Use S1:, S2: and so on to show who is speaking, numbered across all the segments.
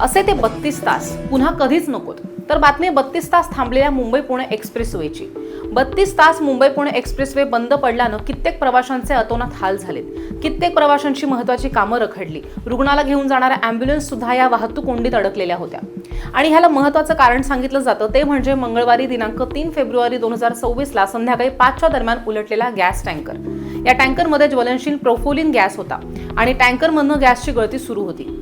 S1: असे ते बत्तीस तास पुन्हा कधीच नकोत. तर बातमी बत्तीस तास थांबलेल्या मुंबई पुणे एक्सप्रेसवेची. बत्तीस तास मुंबई पुणे एक्सप्रेसवे बंद पडल्यानं कित्येक प्रवाशांचे अतोनात हाल झालेत. कित्येक प्रवाशांची महत्वाची कामं रखडली. रुग्णाला घेऊन जाणाऱ्या अँब्युलन्स सुद्धा या वाहतूक कोंडीत अडकलेल्या होत्या. आणि ह्याला महत्वाचं कारण सांगितलं जातं ते म्हणजे मंगळवारी दिनांक तीन फेब्रुवारी दोन हजार सव्वीसला संध्याकाळी पाचच्या दरम्यान उलटलेला गॅस टँकर. या टँकरमध्ये ज्वलनशील प्रोफोलिन गॅस होता आणि टँकरमधनं गॅसची गळती सुरू होती.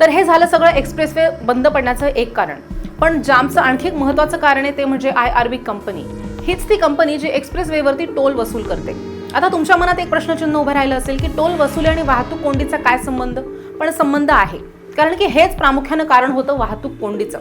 S1: तर हे झालं सगळं एक्सप्रेसवे बंद पडण्याचं एक कारण. पण जामचं आणखी एक महत्त्वाचं कारण आहे ते म्हणजे आय आर बी कंपनी. हीच ती कंपनी जी एक्सप्रेसवेवरती टोल वसूल करते. आता तुमच्या मनात एक प्रश्नचिन्ह उभं राहिलं असेल की टोल वसुली आणि वाहतूक कोंडीचा काय संबंध? पण संबंध आहे. कारण की हेच प्रामुख्यानं कारण होतं वाहतूक कोंडीचं.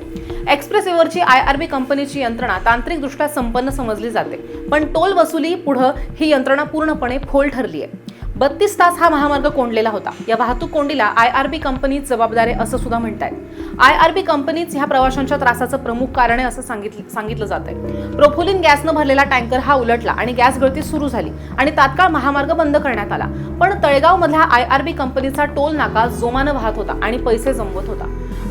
S1: एक्सप्रेसवेवरची आय आर बी कंपनीची यंत्रणा तांत्रिकदृष्ट्या संपन्न समजली जाते. पण टोल वसुली पुढं ही यंत्रणा पूर्णपणे फोल ठरली आहे बत्तीस तास हा महामार्ग कोंडलेला होता. या वाहतूक कोंडीला आय आर बी कंपनीच जबाबदार आहे असं सुद्धा म्हणतायत. आय आर बी कंपनीच ह्या प्रवाशांच्या त्रासाचं प्रमुख कारण आहे असं सांगितलं सांगितलं जात आहे प्रोफुलिन गॅसनं भरलेला टँकर हा उलटला आणि गॅस गळती सुरू झाली आणि तात्काळ महामार्ग बंद करण्यात आला. पण तळेगावमधला आय आर बी कंपनीचा टोल नाका जोमानं वाहत होता आणि पैसे जमवत होता.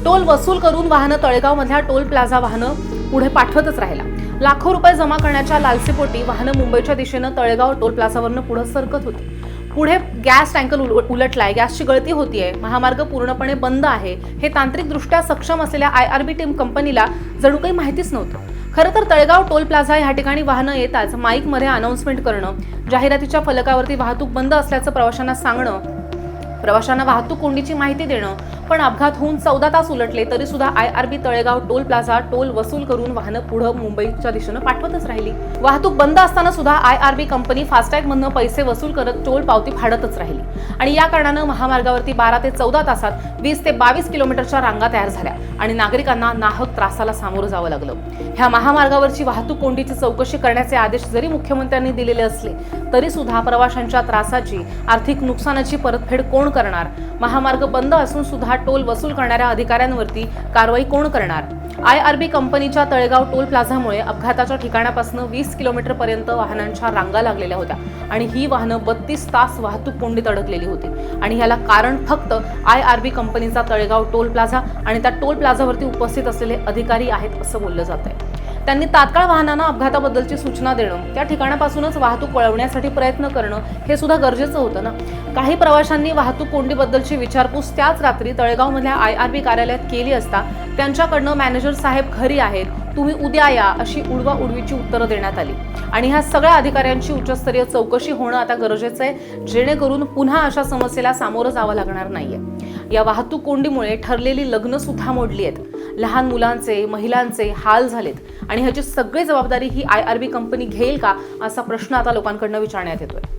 S1: टोल वसूल करून वाहनं तळेगावमधल्या टोल प्लाझा वाहनं पुढे पाठवतच राहिला. लाखो रुपये जमा करण्याच्या लालसेपोटी वाहनं मुंबईच्या दिशेनं तळेगाव टोल प्लाझावरनं पुढे सरकत होती. पुढे गॅस टँकर उल- उलटलाय गॅसची गळती होतीये महामार्ग पूर्णपणे बंद आहे हे तांत्रिकदृष्ट्या सक्षम असलेल्या आय आर बी टीम कंपनीला जणू काही माहितीच नव्हतं. खरं तर तळेगाव टोल प्लाझा या ठिकाणी वाहनं येताच माईकमध्ये अनाऊन्समेंट करणं जाहिरातीच्या फलकावरती वाहतूक बंद असल्याचं प्रवाशांना सांगणं प्रवाशांना वाहतूक कोंडीची माहिती देणं पण अपघात होऊन चौदा तास उलटले. तरी सुद्धा I R B Talegaon toll plaza toll वसूल करून वाहनं पुढं मुंबईच्या दिशेनं पाठवतच राहिली. वाहतूक बंद असताना सुद्धा I R B company FASTag मधनं पैसे वसूल करत टोल पावती फाडतच राहिली. आणि या कारणानं महामार्गावरती बारा ते चौदा तासात वीस ते बावीस किलोमीटरच्या रांगा तयार झाल्या आणि नागरिकांना नाहक त्रासाला सामोरं जावं लागलं. ह्या महामार्गावरची वाहतूक कोंडीची चौकशी करण्याचे आदेश जरी मुख्यमंत्र्यांनी दिलेले असले तरी सुद्धा प्रवाशांच्या त्रासाची आर्थिक नुकसानाची परतफेड कोण करणार? महामार्ग बंद असून सुद्धा टोल वसूल करणाऱ्या अधिकाऱ्यांवरती कारवाई कोण करणार? आय आर बी कंपनीच्या तळेगाव टोल प्लाझामुळे अपघाताच्या ठिकाणापासून वीस किलोमीटर पर्यंत वाहनांच्या रांगा लागलेल्या होत्या आणि ही वाहनं बत्तीस तास वाहतूक कोंडीत अडकलेली होती. आणि ह्याला कारण फक्त आय आर बी कंपनीचा तळेगाव टोल प्लाझा आणि त्या टोल प्लाझावरती उपस्थित असलेले अधिकारी आहेत असं बोललं जात आहे त्यांनी तात्काळ वाहनांना अपघाताबद्दलची सूचना देणं त्या ठिकाणापासूनच वाहतूक वळवण्यासाठी प्रयत्न करणं हे सुद्धा गरजेचं होतं ना? काही प्रवाशांनी वाहतूक कोंडीबद्दलची विचारपूस त्याच रात्री तळेगावमधल्या आय आर बी कार्यालयात केली असता त्यांच्याकडनं मॅनेजर साहेब घरी आहेत तुम्ही उद्या या अशी उडवा उडवीची उत्तरं देण्यात आली. आणि ह्या सगळ्या अधिकाऱ्यांची उच्चस्तरीय चौकशी होणं आता गरजेचं आहे जेणेकरून पुन्हा अशा समस्येला सामोरं जावं लागणार नाहीये. या वाहतूक कोंडीमुळे ठरलेली लग्न सुद्धा मोडली आहेत. लहान मुलांचे महिलांचे हाल झालेत. आणि ह्याची सगळी जबाबदारी ही आय आर बी कंपनी घेईल का? असा प्रश्न आता लोकांकडनं विचारण्यात येतोय.